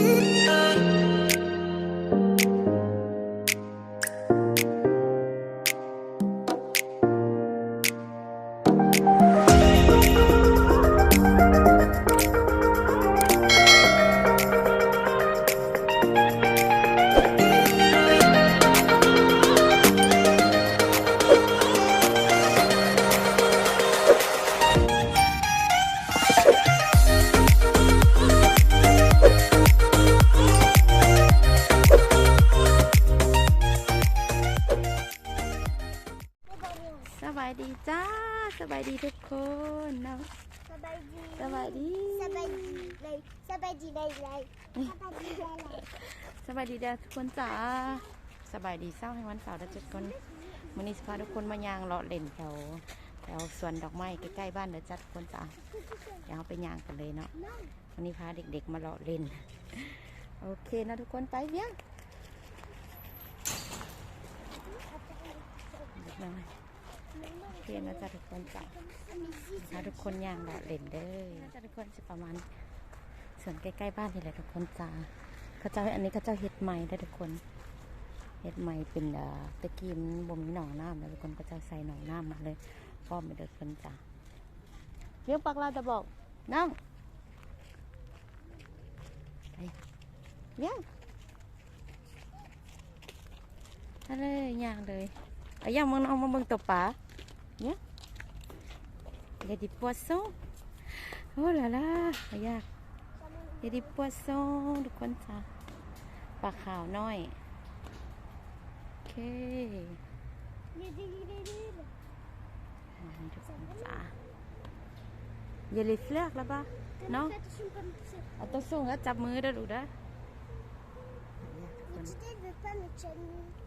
you. จ้าสบายดีทุกคนเนาะสบายดีสบายดีสบายดีเลยสบายดีเลยสบายดีเลยสบายดีทุกคนจ้าสบายดีเศร้าให้วันเสาร์ด้ทุกคนวันนี้สพาทุกคนมายางเลาะเล่นแถวแถวสวนดอกไม้ใกล้ๆบ้านเด้อจัดทุกคนจ้าอยากไปยางกันเลยเนาะวันนี้พาเด็กๆมาเลาะเล่น โอเคนะทุกคนไปเบี้ยทียนะจ๊ะทุกคนจ้ะ้าทุกคนย่างดอกเล่นเด้อจ้ะทุกคนจะประมาณส่วนใกล้ๆบ้านนี่แหละทุกคนจ้าเขาเจ้าอันนี้เขาเจ้าเห็ดใหม่ได้ทุกคนเห็ดใหม่เป็นเอ่อตะกีมนบ่มีหนองน้ำนะ้ทุกคนก็จะใส่หนองน้ำมาเลยก็ไม่เดุกคนจ้าเลี้ยงปักลาจะบอกน้องไปเลี้ยงอะไรย่างเลยอย่างมึงน้องมึเบิ่งตัวป๋า Yeah. Il y a des poissons. Oh là là, regarde. Il y a des poissons, de quoi ça ปลาขาวน้อยโอเคทุกคนจ้า Il y a les fleurs là-bas, non Attention, là, t a s e m o i là, là. Tu ne veux pas me tenir.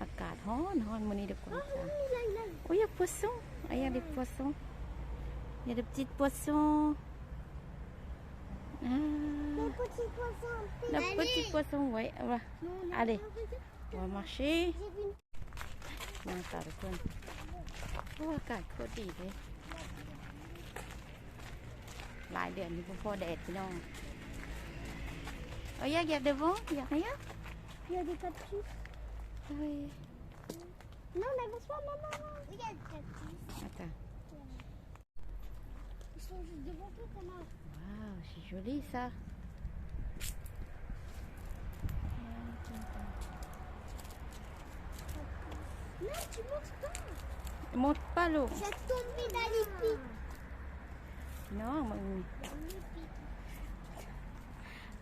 อากาศฮ้อนฮ้อนมันนี่เด็กคนจ้าโอ้ยอยากปวดซ้งอายากด็ปวดซ้งอยาเด็กจิตปวดซุ้งอ่า La p e t i ต e ว o i s s o n oui. Voilà. Allez, on va m a า c า e r Non, ça le con. Oh, regarde, trop d หลายเดือนนี้พ่อแดดพี่น้อง Regarde, a devant, il y a rien. Il y a des tapis. Oui. Non, mais pas, maman. a des tapis. Attends. Ils sont juste devant toi, maman. Waouh, c'est joli ça. Non, tu montes pas. Monte pas l'eau. J'ai tombé dans les pics. Non, maman.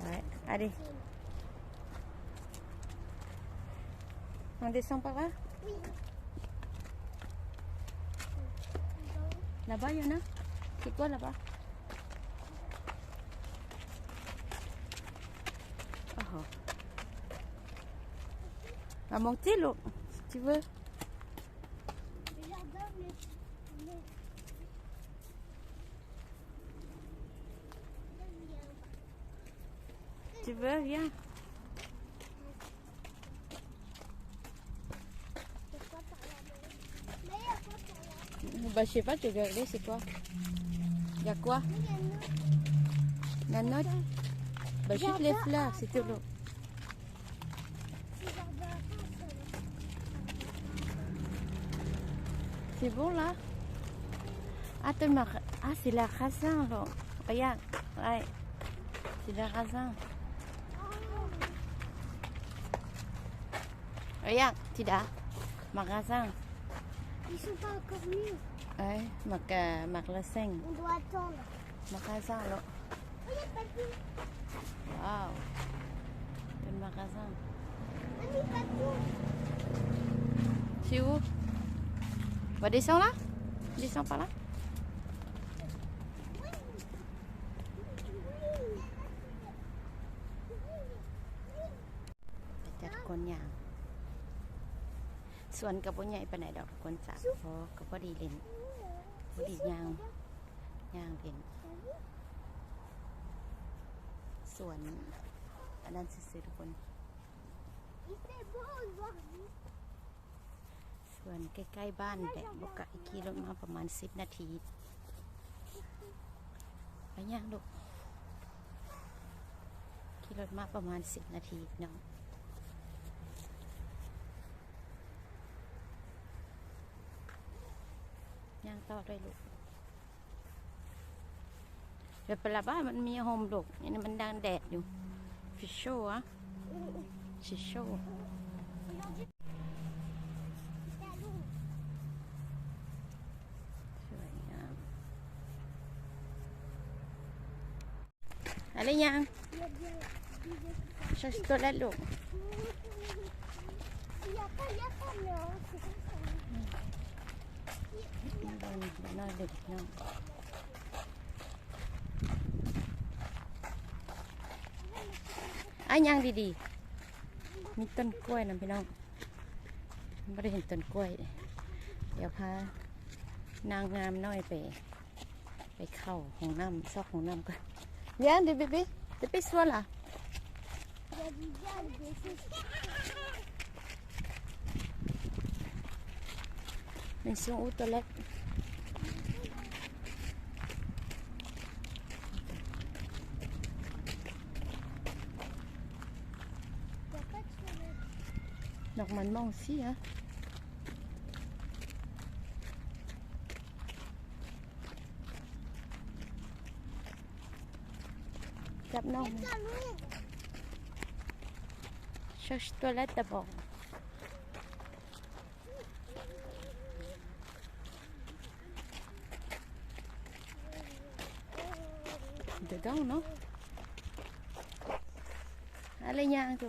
en, allez. On descend par là Oui. Là-bas, il y en a C'est quoi là-bas ah, ah. On va monter l'eau, si tu veux. viens. Bah, je sais pas, tu regarder c'est quoi Il y a quoi La note Bah, juste les fleurs, c'est tout. C'est bon là ah, ah c'est la raisin, là. regarde, ouais, c'est la raisin. React? Iya, tidak. Mặc ra sao? Đấy, mặc uh, mặc là xanh. Mặc ra sao lộ? Wow. Bên mặc ra sao? C'est où Va descendre là Descends par là Peut-être qu'on y a. ส่วนกับพ่อใหญ่ไปไหนดอกทุกคนจ้ะพอกับพ่อดีเล่นพ่อดีย่างย่างเล่นส่วนอันนั้นซื้อทุกคนส่วนใกล้ๆบ้านแบบบกกะอีกี่รถมาประมาณสิบนาที ไปย่างลูกขี่รถมาประมาณสิบนาทีน้องย่างต่อด้วยลูกเดี๋ยวปลาบ้ามันมีโฮมลูกนี่มันดังแดดอยู่ฟิชโชอะฟิชโชวยาอะไรยังชับตัวแล้วลูกอกบ้านบ้าอเด็กน้องอัยังดีๆมีต้นกล้วยนะพี่น้องไม่ได้เห็นต้นกล้วย เดี๋ยวพานางงามน้อยไปไปเข้าของน้ำซอกของน้ำก่อนเยันดปบิบิจะไปสวนล่ะเป็นสวนอุตเล็ก Normalement aussi. Hein. Cap Cherche toilette d'abord. Dedans, non? Allez, Yango.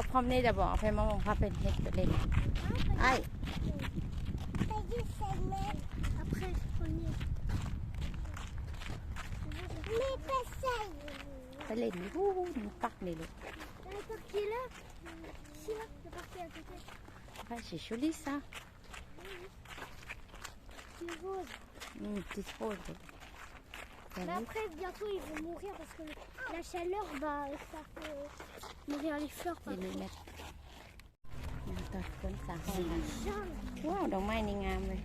va promener d'abord. Vraiment, on rappelle les. Aïe. Après, je Mais pas ça. nous parc, les Le parc ah, qui est là Ici, là, le parc est à côté. Ouais, c'est joli ça. Une mmh, rose. Une petite rose. Mais après, bientôt, ils vont mourir parce que la chaleur, bah, ça fait. Maria, les fleurs, p a ตัดฝนสาหองว้าว ดอกไม้นี่งามเลย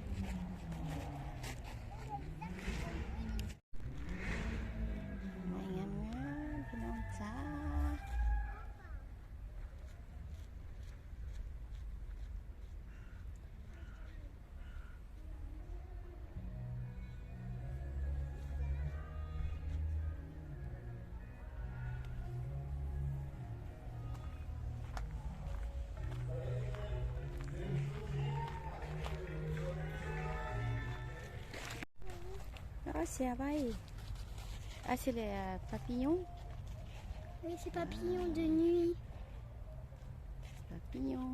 c'est Hawaï. Ah, c'est les euh, papillons Oui, c'est papillon de nuit. Papillon.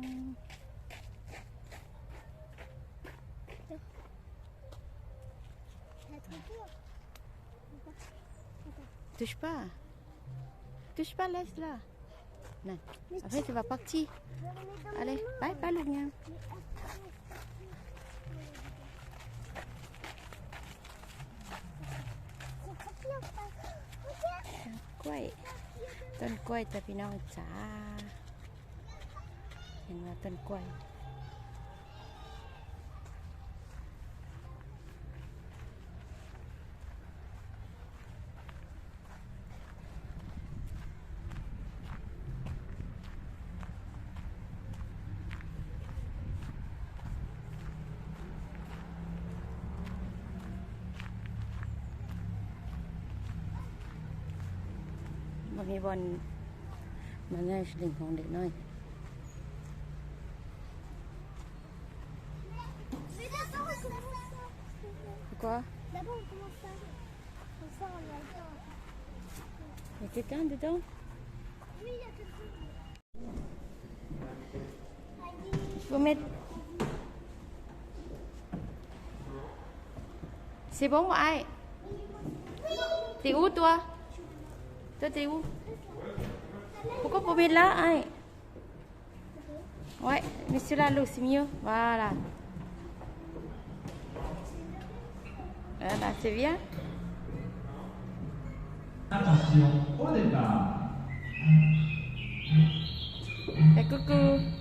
Touche pas. Touche pas, laisse là. Non. Après, tu vas partir. Allez, bye, bye, le กล้วยต้นกล้วยจะพี่น้องจ้าเห็นว่าต้นกล้วย mà hi vọng mà nghe đỉnh hòn để nơi Quoi D'abord on commence par comme ça on y attend. Il y a quelqu'un dedans vous mettre. C'est bon, ouais. Oui. T'es où toi Toi, t'es où Pourquoi Bobby là hein? Ouais, Monsieur là là, c'est mieux. Voilà. Voilà, ah, bah, c'est bien. Attention, au départ. Et coucou.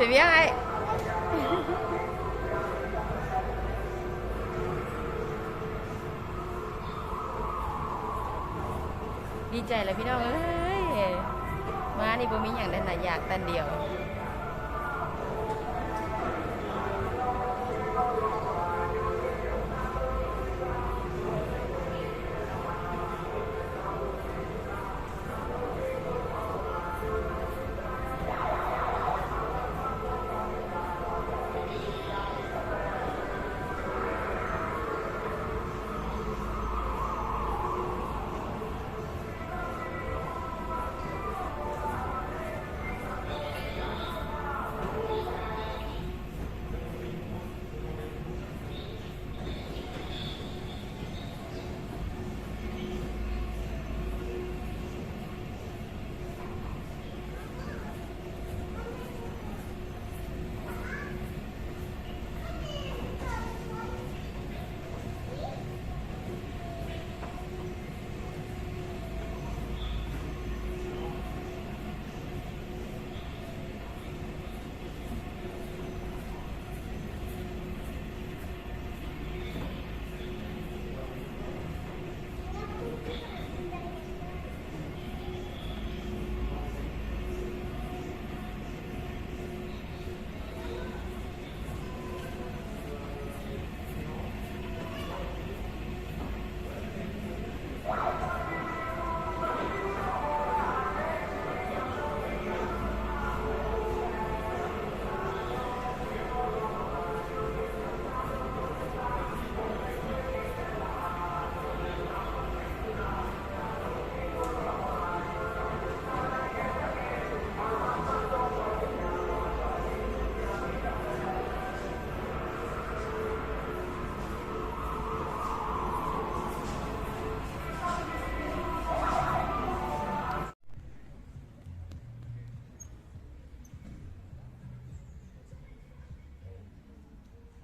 Se vi a i ดีใจแล้วพี่น้องเอ้ย มานี่บ่มีอย่างใดหนาอยากแต่เดียว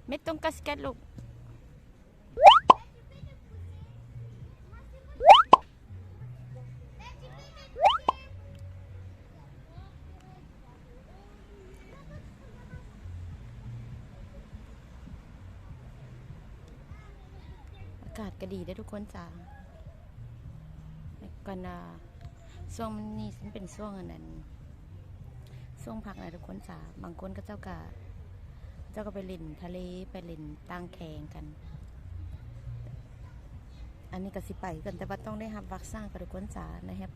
ไม่ต้องกัสแกตลูกากาศก็ดีได้ทุกคนจ้ากันนะช่วงนี้ฉันเป็นช่วงอันนั้นช่วงพักนะทุกคนจ้า บางคนก็เจ้ากาจ้าก็ไปลินทะเลไปลินตั้งแขงกัน อันนี้ก็สิไปกันแต่ว่าต้องได้รับวัคซีนกระดูก้นจ๋านะครับ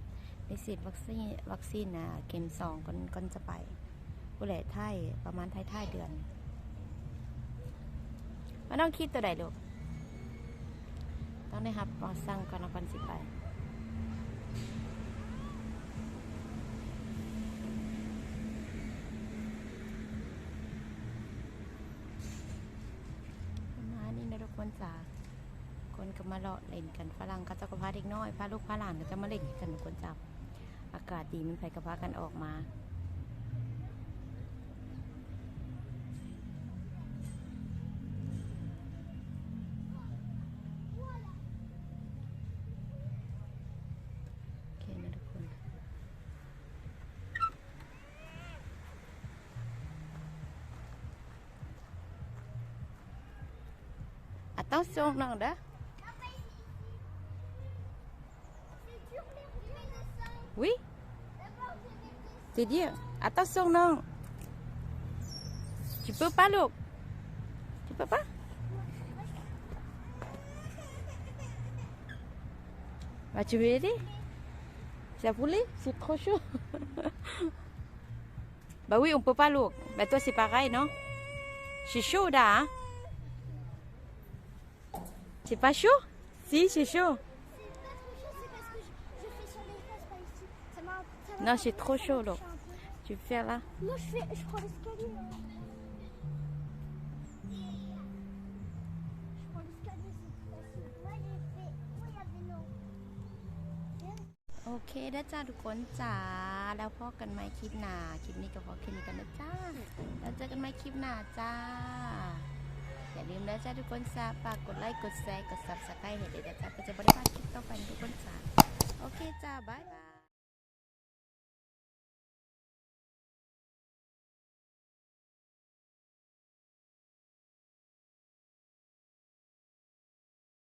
ในสิทธิ์วัคซีนวัคซีนนะเกมสองก่อนก่อนจะไปกุหลาบไทยประมาณไทยไทยเดือนมันต้องคิดตัวใดลูกต้องได้รับวัคซีนก่อนก่อนสิไปคนจ้าคนก็มาเลาะเล่นกันฝรั่งก็จะกระพาเด็กน้อยพาลูกพาหลานก็จะมาเล่นกันคนจ้าอากาศดีมันไผกระพากันออกมา Attention, non, là. Oui. C'est dire, attention, non. Tu peux pas l'eau. Tu peux pas? Bah, tu veux aider? Ça voulait? C'est trop chaud. bah oui, on peut pas l'eau. Mais toi, c'est pareil, non? C'est chaud là, C'est pas chaud Si, c'est chaud. Non, c'est trop chaud là. Tu fais faire là Non, je, fais, je prends l'escalier. โอเคนะจ้าทุกคนจ้าแล้วพอกันไหมคลิปหน้าคลิปนี้ก็พอแค่นี้กันนะจ้าแล้วเจอกันไหมคลิปหน้าจ้าอย่าลืมนะจ๊ะทุกคนจ้าฝากกดไลค์กดแชร์กดซับสไครต์ให้เด็ดจ้าก็จะบริการคลิปต่อไปทุกคนจ้าโอเคจ้าบายบาย